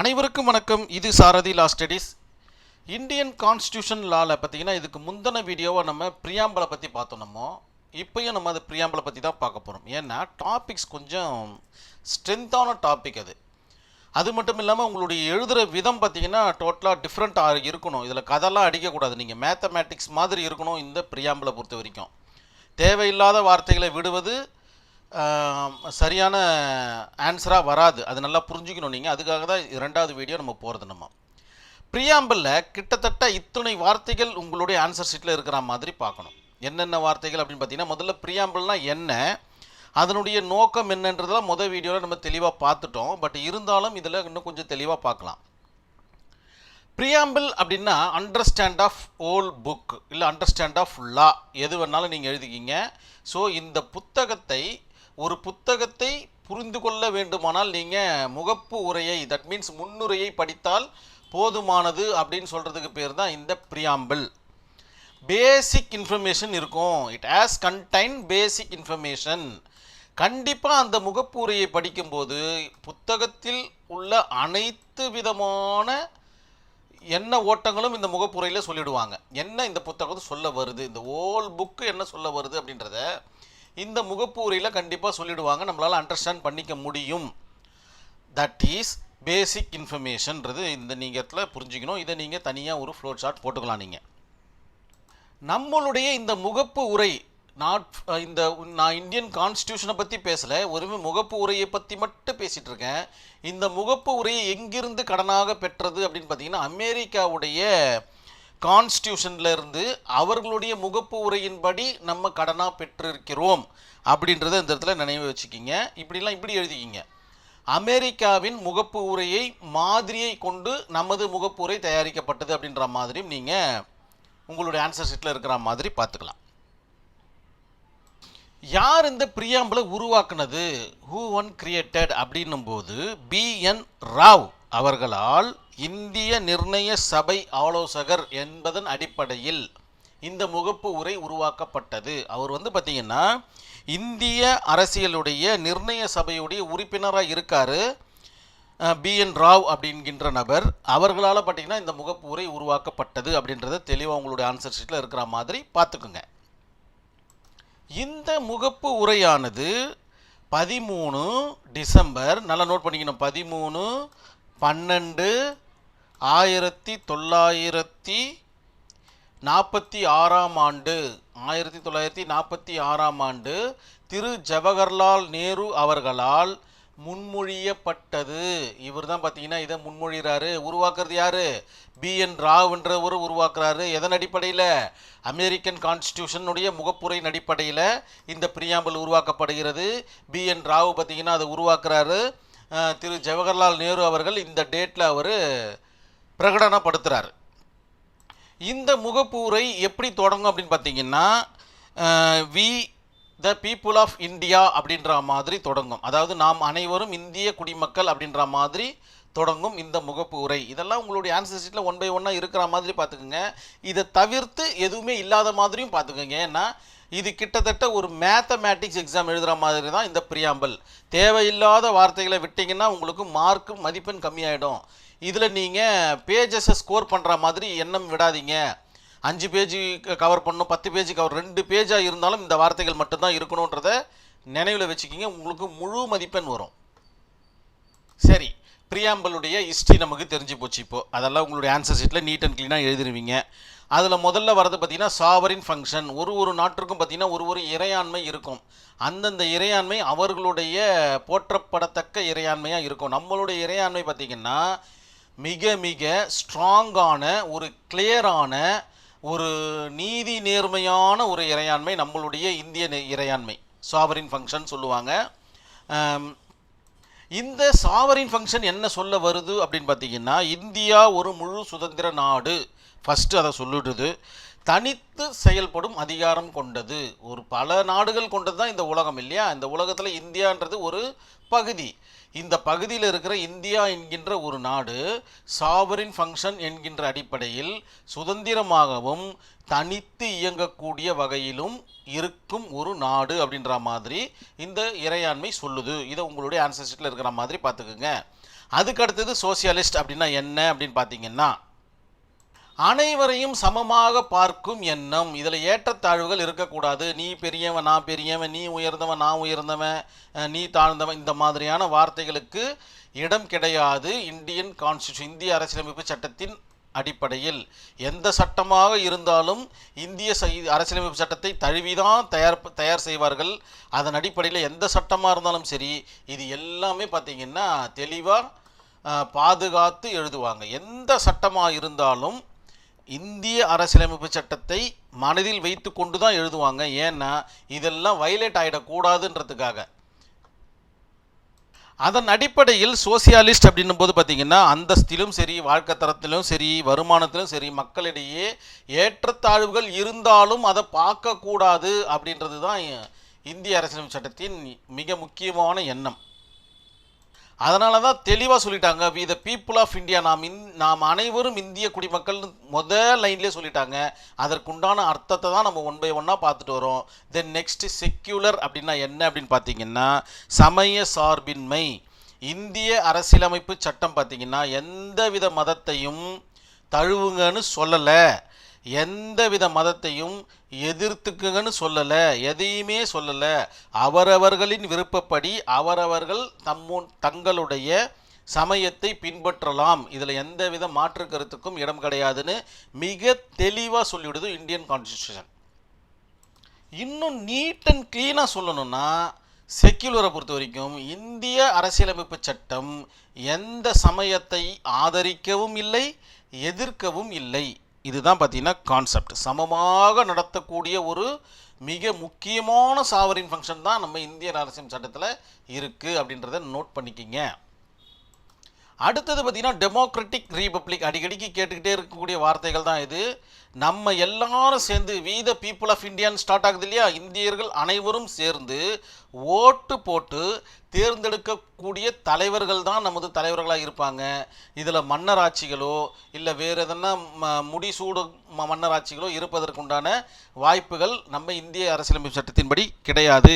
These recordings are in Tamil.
அனைவருக்கும் வணக்கம். இது Sarathi law studies Indian constitution லாவில் பார்த்தீங்கன்னா இதுக்கு முந்தின வீடியோவை நம்ம பிரியாம்பலை பற்றி பார்த்தோம் நம்ம. இப்போயும் நம்ம அது பிரியாம்பலை பற்றி தான் பார்க்க போகிறோம் ஏன்னா டாபிக்ஸ் கொஞ்சம் ஸ்ட்ரென்த்தான டாபிக் அது. அது மட்டும் இல்லாமல் உங்களுடைய எழுதுகிற விதம் பார்த்தீங்கன்னா டோட்டலாக டிஃப்ரெண்ட்டாக இருக்கணும். இதில் கதெல்லாம் அடிக்கக்கூடாது. நீங்கள் மேத்தமேட்டிக்ஸ் மாதிரி இருக்கணும் இந்த பிரியாம்பலை பொறுத்த வரைக்கும். தேவையில்லாத வார்த்தைகளை விடுவது சரியான ஆன்சராக வராது. அது நல்லா புரிஞ்சுக்கணும் நீங்கள் அதுக்காக தான் ரெண்டாவது வீடியோ நம்ம போகிறது நம்ம. ப்ரியாம்பிளில் கிட்டத்தட்ட இத்தனை வார்த்தைகள் உங்களுடைய ஆன்சர் ஷீட்டில் இருக்கிற மாதிரி பார்க்கணும். என்னென்ன வார்த்தைகள் அப்படின்னு பார்த்தீங்கன்னா முதல்ல ப்ரியாம்பிள்னால் என்ன? அதனுடைய நோக்கம் என்னன்றதெல்லாம் முதல் வீடியோவில் நம்ம தெளிவாக பார்த்துட்டோம். பட் இருந்தாலும் இதில் இன்னும் கொஞ்சம் தெளிவாக பார்க்கலாம். ப்ரியாம்பிள் அப்படின்னா அண்டர்ஸ்டாண்ட் ஆஃப் ஓல் புக் இல்லை அண்டர்ஸ்டாண்ட் ஆஃப் லா எது வேணாலும் நீங்கள் எழுதிக்கிங்க. ஸோ இந்த புத்தகத்தை ஒரு புத்தகத்தை புரிந்து கொள்ள வேண்டுமானால் நீங்கள் முகப்பு உரையை தட் மீன்ஸ் முன்னுரையை படித்தால் போதுமானது அப்படின்னு சொல்கிறதுக்கு பேர் தான் இந்த ப்ரியாம்பிள் பேசிக் இன்ஃபர்மேஷன் இருக்கும். It has contain basic information கண்டிப்பாக அந்த முகப்புரையை படிக்கும்போது புத்தகத்தில் உள்ள அனைத்து விதமான என்ன ஓட்டங்களும் இந்த முகப்புரையில் சொல்லிடுவாங்க. என்ன இந்த புத்தகத்தை சொல்ல வருது? இந்த ஓல் புக்கு என்ன சொல்ல வருது அப்படின்றத இந்த முகப்பூரியில் கண்டிப்பாக சொல்லிடுவாங்க. நம்மளால் அண்டர்ஸ்டாண்ட் பண்ணிக்க முடியும். தட் இஸ் பேசிக் இன்ஃபர்மேஷன்றது இந்த நீங்கள் இடத்துல புரிஞ்சுக்கணும். இதை நீங்கள் தனியாக ஒரு ஃப்ளோட் சார்ட் போட்டுக்கலாம் நீங்கள் நம்மளுடைய இந்த முகப்பு உரை நாட் இந்த நான் இந்தியன் கான்ஸ்டியூஷனை பற்றி பேசலை. ஒருமே முகப்பு உரையை பற்றி மட்டும் பேசிகிட்டு இருக்கேன். இந்த முகப்பு உரையை எங்கிருந்து கடனாக பெற்றது அப்படின்னு பார்த்தீங்கன்னா அமெரிக்காவுடைய கான்ஸ்டியூஷன்ல இருந்து அவர்களுடைய முகப்பு உரையின்படி நம்ம கடனாக பெற்றிருக்கிறோம். அப்படின்றத இந்த இடத்துல நினைவு வச்சுக்கிங்க. இப்படிலாம் இப்படி எழுதிக்கிங்க. அமெரிக்காவின் முகப்பு உரையை மாதிரியை கொண்டு நமது முகப்பு உரை தயாரிக்கப்பட்டது அப்படின்ற மாதிரியும் நீங்கள் உங்களுடைய ஆன்சர் ஷீட்டில் இருக்கிற மாதிரி பார்த்துக்கலாம். யார் இந்த பிரியாம்பலை உருவாக்குனது? ஹூ ஒன் கிரியேட்டட் அப்படின்னும் போது பி என் ராவ் அவர்களால் இந்திய நிர்ணய சபை ஆலோசகர் என்பதன் அடிப்படையில் இந்த முகப்பு உரை உருவாக்கப்பட்டது. அவர் வந்து பார்த்தீங்கன்னா இந்திய அரசியலுடைய நிர்ணய சபையுடைய உறுப்பினராக இருக்கார் பி என் ராவ் அப்படிங்கின்ற நபர். அவர்களால் பார்த்தீங்கன்னா இந்த முகப்பு உரை உருவாக்கப்பட்டது அப்படின்றத தெளிவாக உங்களுடைய ஆன்சர் ஷீட்டில் இருக்கிற மாதிரி பார்த்துக்குங்க இந்த முகப்பு உரையானது பதிமூணு டிசம்பர் நல்லா நோட் பண்ணிக்கணும். பதிமூணு பன்னெண்டு ஆயிரத்தி தொள்ளாயிரத்தி நாற்பத்தி ஆறாம் ஆண்டு ஆயிரத்தி தொள்ளாயிரத்தி நாற்பத்தி ஆறாம் ஆண்டு திரு ஜவஹர்லால் நேரு அவர்களால் முன்மொழியப்பட்டது. இவர் தான் பார்த்தீங்கன்னா இதை முன்மொழிகிறாரு. உருவாக்குறது யாரு? பிஎன் ராவ்ன்றவர் உருவாக்குறாரு. எதன் அடிப்படையில்? அமெரிக்கன் கான்ஸ்டியூஷனுடைய முகப்புரையின் அடிப்படையில் இந்த பிரியாம்பல் உருவாக்கப்படுகிறது. பிஎன் ராவ் பார்த்தீங்கன்னா அதை உருவாக்குறாரு. திரு ஜவஹர்லால் நேரு அவர்கள் இந்த டேட்டில் அவர் பிரகடனப்படுத்துகிறார் இந்த முகப்பூரை எப்படி தொடங்கும் அப்படின்னு பார்த்தீங்கன்னா we the people of India அப்படின்ற மாதிரி தொடங்கும். அதாவது நாம் அனைவரும் இந்திய குடிமக்கள் அப்படின்ற மாதிரி தொடங்கும் இந்த முகப்பு உரை இதெல்லாம் உங்களுடைய ஆன்சர் ஷீட்டில் ஒன் பை ஒன்னாக இருக்கிற மாதிரி பார்த்துக்குங்க. இதை தவிர்த்து எதுவுமே இல்லாத மாதிரியும் பார்த்துக்கோங்க. ஏன்னா இது கிட்டத்தட்ட ஒரு மேத்தமேட்டிக்ஸ் எக்ஸாம் எழுதுகிற மாதிரி தான் இந்த பிரியாம்பல் தேவையில்லாத வார்த்தைகளை விட்டிங்கன்னா உங்களுக்கு மார்க்கு மதிப்பெண் கம்மியாயிடும். இதில் நீங்கள் பேஜஸை ஸ்கோர் பண்ணுற மாதிரி எண்ணம் விடாதீங்க. அஞ்சு பேஜ் கவர் பண்ணணும் பத்து பேஜ் கவர் ரெண்டு பேஜாக இருந்தாலும் இந்த வார்த்தைகள் மட்டும்தான் இருக்கணுன்றத நினைவில் வச்சுக்கிங்க உங்களுக்கு முழு மதிப்பெண் வரும். சரி பிரியாம்பலுடைய ஹிஸ்ட்ரி நமக்கு தெரிஞ்சு போச்சு இப்போ. அதெல்லாம் உங்களுடைய ஆன்சர் ஷீட்டில் நீட் அண்ட் க்ளீனாக எழுதிருவீங்க. அதில் முதல்ல வரது பார்த்தீங்கன்னா சாவரின் ஃபங்க்ஷன் ஒரு ஒரு நாட்டிற்கும் பார்த்தீங்கன்னா ஒரு ஒரு இறையாண்மை இருக்கும். அந்தந்த இறையாண்மை அவர்களுடைய போற்றப்படத்தக்க இறையாண்மையாக இருக்கும். நம்மளுடைய இறையாண்மை பார்த்தீங்கன்னா மிக மிக ஸ்ட்ராங்கான ஒரு கிளியரான ஒரு நீதி நேர்மையான ஒரு இறையாண்மை நம்மளுடைய இந்திய நெ- இறையாண்மை. சாவரின் ஃபங்க்ஷன் சொல்லுவாங்க. இந்த சாவரின் ஃபங்க்ஷன் என்ன சொல்ல வருது அப்படின்னு பார்த்தீங்கன்னா இந்தியா ஒரு முழு சுதந்திர நாடு. ஃபஸ்ட்டு அதை சொல்லிடுது. தனித்து செயல்படும் அதிகாரம் கொண்டது. ஒரு பல நாடுகள் கொண்டது தான் இந்த உலகம் இல்லையா? இந்த உலகத்தில் இந்தியான்றது ஒரு பகுதி. இந்த பகுதியில் இருக்கிற இந்தியா என்கின்ற ஒரு நாடு சாவரின் ஃபங்க்ஷன் என்கின்ற அடிப்படையில் சுதந்திரமாகவும் தனித்து இயங்கக்கூடிய வகையிலும் இருக்கும் ஒரு நாடு அப்படின்ற மாதிரி இந்த இறையாண்மை சொல்லுது. இதை உங்களுடைய ஆன்சர் இருக்கிற மாதிரி பார்த்துக்குங்க. அதுக்கு அடுத்தது சோசியலிஸ்ட் அப்படின்னா என்ன அப்படின்னு பார்த்தீங்கன்னா அனைவரையும் சமமாக பார்க்கும் எண்ணம். இதில் ஏற்றத்தாழ்வுகள் இருக்கக்கூடாது. நீ பெரியவன் நான் பெரியவன் நீ உயர்ந்தவன் நான் உயர்ந்தவன் நீ தாழ்ந்தவன் இந்த மாதிரியான வார்த்தைகளுக்கு இடம் கிடையாது. இந்தியன் கான்ஸ்டியூஷன் இந்திய அரசியலமைப்பு சட்டத்தின் அடிப்படையில் எந்த சட்டமாக இருந்தாலும் இந்திய அரசியலமைப்பு சட்டத்தை தழுவிதான் தயார் தயார் செய்வார்கள். அதன் அடிப்படையில் எந்த சட்டமாக இருந்தாலும் சரி இது எல்லாமே பார்த்தீங்கன்னா தெளிவாக பாதுகாத்து எழுதுவாங்க. எந்த சட்டமாக இருந்தாலும் இந்திய அரசியலமைப்பு சட்டத்தை மனதில் வைத்து கொண்டு தான் எழுதுவாங்க. ஏன்னா இதெல்லாம் வயலேட் ஆகிடக்கூடாதுன்றதுக்காக அதன் அடிப்படையில் சோசியாலிஸ்ட் அப்படின்னும் போது பார்த்திங்கன்னா அந்தஸ்திலும் சரி வாழ்க்கை தரத்திலும் சரி வருமானத்திலும் சரி மக்களிடையே ஏற்றத்தாழ்வுகள் இருந்தாலும் அதை பார்க்கக்கூடாது அப்படின்றது தான் இந்திய அரசியலமைப்பு சட்டத்தின் மிக முக்கியமான எண்ணம். அதனால தான் தெளிவாக சொல்லிட்டாங்க we the people of India நாம் இந் நாம் அனைவரும் இந்திய குடிமக்கள்னு முதல் லைன்லேயே சொல்லிட்டாங்க. அதற்குண்டான அர்த்தத்தை தான் நம்ம ஒன் பை ஒன்னாக பார்த்துட்டு வரோம். தென் நெக்ஸ்ட் செக்யூலர் அப்படின்னா என்ன அப்படின்னு பார்த்தீங்கன்னா சமய சார்பின்மை. இந்திய அரசியலமைப்பு சட்டம் பார்த்தீங்கன்னா எந்தவித மதத்தையும் தழுவுங்கன்னு சொல்லலை. எந்தவித மதத்தையும் எதிர்த்துக்குங்கன்னு சொல்லலை எதையுமே சொல்லலை. அவரவர்களின் விருப்பப்படி அவரவர்கள் தம்மு தங்களுடைய சமயத்தை பின்பற்றலாம். இதில் எந்தவித மாற்று கருத்துக்கும் இடம் கிடையாதுன்னு மிக தெளிவாக சொல்லிவிடுது இந்தியன் கான்ஸ்டியூஷன் இன்னும் நீட் அண்ட் க்ளீனாக சொல்லணும்னா செக்யூலரை பொறுத்த வரைக்கும் இந்திய அரசியலமைப்பு சட்டம் எந்த சமயத்தை ஆதரிக்கவும் இல்லை எதிர்க்கவும் இல்லை. இதுதான் பார்த்தீங்கன்னா கான்செப்ட் சமமாக நடத்தக்கூடிய ஒரு மிக முக்கியமான சாவரின் ஃபங்க்ஷன் தான் நம்ம இந்திய அரசியல் சட்டத்தில் இருக்குது அப்படின்றத நோட் பண்ணிக்கிங்க. அடுத்தது பார்த்தீங்கன்னா டெமோக்ராட்டிக் ரீபப்ளிக் அடிக்கடிக்கு கேட்டுக்கிட்டே இருக்கக்கூடிய வார்த்தைகள் தான் இது. நம்ம எல்லாரும் சேர்ந்து வி த பீப்புள் ஆஃப் இந்தியான்னு ஸ்டார்ட் ஆகுது இல்லையா? இந்தியர்கள் அனைவரும் சேர்ந்து ஓட்டு போட்டு தேர்ந்தெடுக்கக்கூடிய தலைவர்கள் தான் நமது தலைவர்களாக இருப்பாங்க. இதில் மன்னராட்சிகளோ இல்லை வேறு எதனா ம முடிசூடு மன்னராட்சிகளோ இருப்பதற்குண்டான வாய்ப்புகள் நம்ம இந்திய அரசியலமைப்பு சட்டத்தின்படி கிடையாது.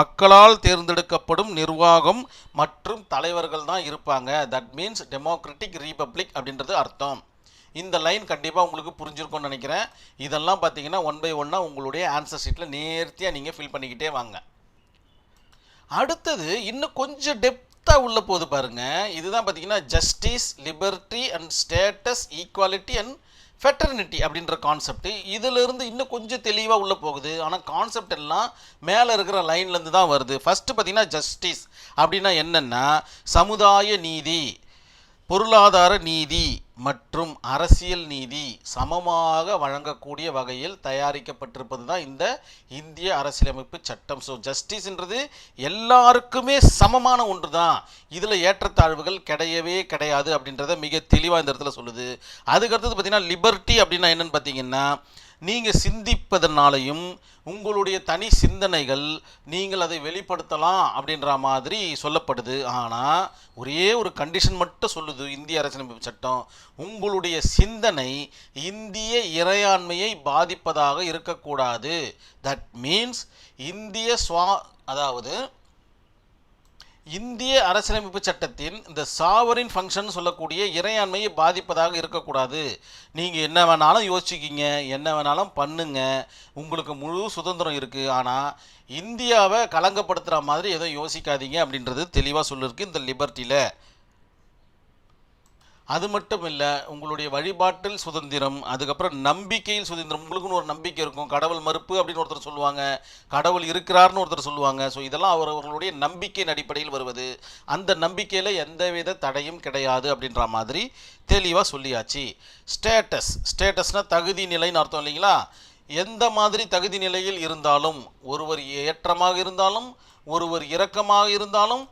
மக்களால் தேர்ந்தெடுக்கப்படும் நிர்வாகம் மற்றும் தலைவர்கள் தான் இருப்பாங்க. தட் மீன்ஸ் டெமோக்ராட்டிக் ரீபப்ளிக் அப்படின்றது அர்த்தம். இந்த லைன் கண்டிப்பாக உங்களுக்கு புரிஞ்சிருக்கும்னு நினைக்கிறேன். இதெல்லாம் பார்த்தீங்கன்னா ஒன் பை ஒன்னாக உங்களுடைய ஆன்சர் ஷீட்டில் நேர்த்தியாக நீங்கள் ஃபில் பண்ணிக்கிட்டே வாங்க. அடுத்தது இன்னும் கொஞ்சம் டெப்த்தாக உள்ள போது பாருங்க. இதுதான் பார்த்தீங்கன்னா justice liberty and status equality and fraternity அப்படின்ற கான்செப்ட் இதிலிருந்து இன்னும் கொஞ்சம் தெளிவாக உள்ளே போகுது. ஆனால் கான்செப்ட் எல்லாம் மேலே இருக்கிற லைன்லேருந்து தான் வருது. ஃபஸ்ட்டு பார்த்தீங்கன்னா ஜஸ்டிஸ் அப்படின்னா என்னென்னா சமுதாய நீதி பொருளாதார நீதி மற்றும் அரசியல் நீதி சமமாக வழங்கக்கூடிய வகையில் தயாரிக்கப்பட்டிருப்பது தான் இந்த இந்திய அரசியலமைப்பு சட்டம். ஸோ ஜஸ்டிஸ்ன்றது எல்லாருக்குமே சமமான ஒன்று தான் இதில் ஏற்றத்தாழ்வுகள் கிடையவே கிடையாது அப்படின்றத மிக தெளிவாக இந்த இடத்துல சொல்லுது. அதுக்கடுத்தது பார்த்தீங்கன்னா லிபர்ட்டி அப்படின்னா என்னென்னு பார்த்தீங்கன்னா நீங்கள் சிந்திப்பதனாலையும் உங்களுடைய தனி சிந்தனைகள் நீங்கள் அதை வெளிப்படுத்தலாம் அப்படின்ற மாதிரி சொல்லப்படுது. ஆனால் ஒரே ஒரு கண்டிஷன் மட்டும் சொல்லுது இந்திய அரசியலமைப்பு சட்டம். உங்களுடைய சிந்தனை இந்திய இறையாண்மையை பாதிப்பதாக இருக்கக்கூடாது. தட் மீன்ஸ் இந்திய சுவா அதாவது இந்திய அரசியலமைப்பு சட்டத்தின் இந்த சாவரின் ஃபங்க்ஷன் சொல்லக்கூடிய இறையாண்மையை பாதிப்பதாக இருக்கக்கூடாது. நீங்கள் என்ன வேணாலும் யோசிச்சிக்கிங்க என்ன வேணாலும் பண்ணுங்க. உங்களுக்கு முழு சுதந்திரம் இருக்குது ஆனால் இந்தியாவை கலங்கப்படுத்துகிற மாதிரி எதுவும் யோசிக்காதீங்க அப்படின்றது தெளிவாக சொல்லியிருக்கு இந்த லிபர்ட்டியில் அது மட்டும் இல்லை உங்களுடைய வழிபாட்டில் சுதந்திரம் அதுக்கப்புறம் நம்பிக்கையில் சுதந்திரம். உங்களுக்குன்னு ஒரு நம்பிக்கை இருக்கும். கடவுள் மறுப்பு அப்படின்னு ஒருத்தர் சொல்லுவாங்க. கடவுள் இருக்கிறார்னு ஒருத்தர் சொல்லுவாங்க. ஸோ இதெல்லாம் அவர் அவர்களுடைய நம்பிக்கையின் அடிப்படையில் வருவது. அந்த நம்பிக்கையில் எந்தவித தடையும் கிடையாது அப்படின்ற மாதிரி தெளிவாக சொல்லியாச்சு. ஸ்டேட்டஸ் ஸ்டேட்டஸ்னால் தகுதி நிலைன்னு அர்த்தம் இல்லைங்களா? எந்த மாதிரி தகுதி நிலையில் இருந்தாலும் ஒருவர் ஏற்றமாக இருந்தாலும் ஒருவர் இரக்கமாக இருந்தாலும்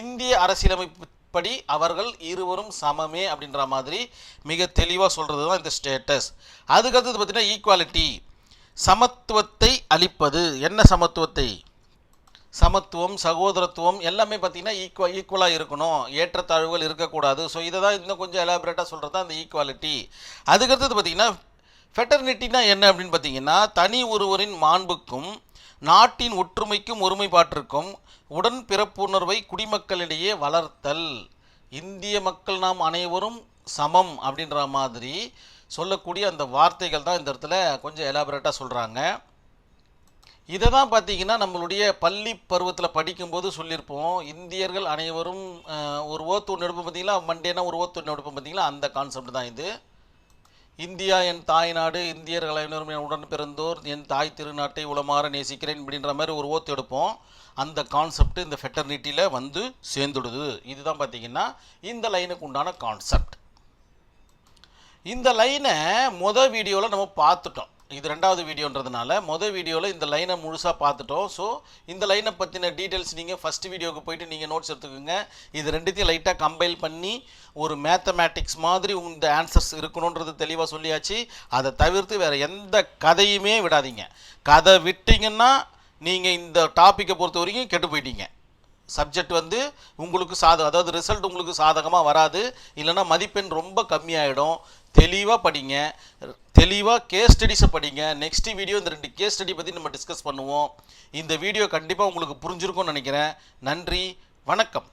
இந்திய அரசியலமைப்பு படி அவர்கள் இருவரும் சமமே அப்படின்ற மாதிரி மிக தெளிவாக சொல்கிறது தான் இந்த ஸ்டேட்டஸ் அதுக்கடுத்தது பார்த்திங்கன்னா ஈக்குவாலிட்டி சமத்துவத்தை அளிப்பது. என்ன சமத்துவத்தை? சமத்துவம் சகோதரத்துவம் எல்லாமே பார்த்தீங்கன்னா ஈக்குவ ஈக்குவலாக இருக்கணும். ஏற்றத்தாழ்வுகள் இருக்கக்கூடாது. ஸோ இதை தான் இன்னும் கொஞ்சம் எலாபரேட்டாக சொல்கிறது தான் இந்த ஈக்குவாலிட்டி அதுக்கடுத்தது பார்த்தீங்கன்னா ஃபெட்டர்னிட்டினா என்ன அப்படின்னு பார்த்தீங்கன்னா தனி ஒருவரின் மாண்புக்கும் நாட்டின் ஒற்றுமைக்கும் ஒருமைப்பாட்டிற்கும் உடன் பிறப்புணர்வை குடிமக்களிடையே வளர்த்தல். இந்திய மக்கள் நாம் அனைவரும் சமம் அப்படின்ற மாதிரி சொல்லக்கூடிய அந்த வார்த்தைகள் தான் இந்த இடத்துல கொஞ்சம் எலாபரேட்டாக சொல்கிறாங்க இதை தான் பார்த்தீங்கன்னா நம்மளுடைய பள்ளி பருவத்தில் படிக்கும்போது சொல்லியிருப்போம். இந்தியர்கள் அனைவரும் ஒரு ஓத்து ஒன்று எடுப்போம் பார்த்தீங்களா மண்டேனா ஒரு ஓத்து ஒன்று எடுப்போம் பார்த்தீங்களா அந்த கான்செப்ட் தான் இது. இந்தியா என் தாய்நாடு இந்தியர்கள் அனைவரும் என் உடன் பிறந்தோர் என் தாய் திருநாட்டை உளமாற நேசிக்கிறேன் அப்படின்ற மாதிரி ஒரு ஓத்து எடுப்போம். அந்த கான்செப்ட் இந்த ஃபெட்டர்னிட்டியில் வந்து சேர்ந்துடுது. இதுதான் பார்த்தீங்கன்னா இந்த லைனுக்கு உண்டான கான்செப்ட் இந்த லைனை முதல் வீடியோவில் நம்ம பார்த்துட்டோம். இது ரெண்டாவது வீடியோன்றதுனால மொதல் வீடியோவில் இந்த லைனை முழுசாக பார்த்துட்டோம். ஸோ இந்த லைனை பற்றின டீட்டெயில்ஸ் நீங்கள் ஃபஸ்ட் வீடியோவுக்கு போயிட்டு நீங்கள் நோட்ஸ் எடுத்துக்கோங்க. இது ரெண்டுத்தையும் லைட்டாக கம்பைல் பண்ணி ஒரு மேத்தமேட்டிக்ஸ் மாதிரி இந்த ஆன்சர்ஸ் இருக்கணுன்றது தெளிவாக சொல்லியாச்சு. அதை தவிர்த்து வேறு எந்த கதையுமே விடாதீங்க. கதை விட்டிங்கன்னா நீங்கள் இந்த டாப்பிக்கை பொறுத்த வரைக்கும் கெட்டு போயிட்டீங்க. சப்ஜெக்ட் வந்து உங்களுக்கு சாதகம் அதாவது ரிசல்ட் உங்களுக்கு சாதகமாக வராது. இல்லைன்னா மதிப்பெண் ரொம்ப கம்மியாயிடும். தெளிவாக படிங்க. தெளிவாக கேஸ் ஸ்டடிஸை படிங்க. நெக்ஸ்ட் வீடியோ இந்த ரெண்டு கேஸ் ஸ்டடி பற்றி நம்ம டிஸ்கஸ் பண்ணுவோம். இந்த வீடியோ கண்டிப்பாக உங்களுக்கு புரிஞ்சிருக்கும்னு நினைக்கிறேன். நன்றி. வணக்கம்.